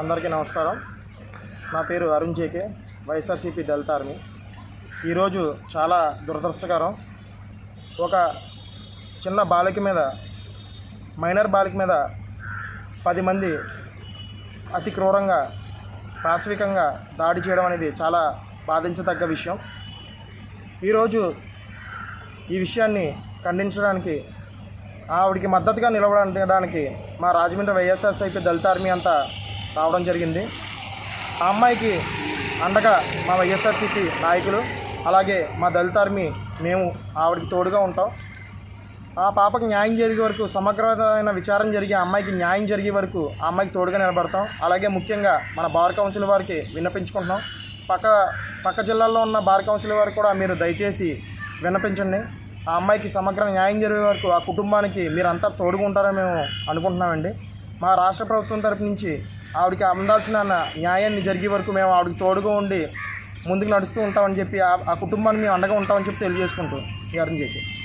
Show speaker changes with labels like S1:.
S1: అందరికీ నమస్కారం. నా పేరు అరుణ్ జేకే వైఎస్ఆర్సీపీ దళిత ఆర్మీ. ఈరోజు చాలా దురదృష్టకరం. ఒక చిన్న బాలిక మీద మైనర్ బాలిక మీద పది మంది అతి క్రూరంగా ప్రాసవికంగా దాడి చేయడం అనేది చాలా బాధించదగ్గ విషయం. ఈరోజు ఈ విషయాన్ని ఖండించడానికి ఆవిడికి మద్దతుగా నిలబడడానికి మా రాజమండ్రి వైఎస్ఆర్సీపీ దళిత ఆర్మీ అంతా రావడం జరిగింది. ఆ అమ్మాయికి అండగా మా వైఎస్ఆర్సీపీ నాయకులు అలాగే మా దళిత ఆర్మీ మేము ఆవిడకి తోడుగా ఉంటాం. ఆ పాపకు న్యాయం జరిగే వరకు సమగ్రమైన విచారం జరిగి ఆ అమ్మాయికి న్యాయం జరిగే వరకు ఆ అమ్మాయికి తోడుగా నిలబడతాం. అలాగే ముఖ్యంగా మన బార్ కౌన్సిల్ వారికి విన్నపించుకుంటున్నాం. పక్క పక్క జిల్లాల్లో ఉన్న బార్ కౌన్సిల్ వారు కూడా మీరు దయచేసి విన్నపించండి. ఆ అమ్మాయికి సమగ్ర న్యాయం జరిగే వరకు ఆ కుటుంబానికి మీరంతా తోడుగా ఉంటారని మేము అనుకుంటున్నామండి. మా రాష్ట్ర ప్రభుత్వం తరపు నుంచి ఆవిడకి అందాల్సిన న్యాయాన్ని జరిగే వరకు మేము ఆవిడకి తోడుగా ఉండి ముందుకు నడుస్తూ ఉంటామని చెప్పి ఆ కుటుంబాన్ని మేము అండగా ఉంటామని చెప్పి తెలియజేసుకుంటూ ఈ అరుణ్ జేకి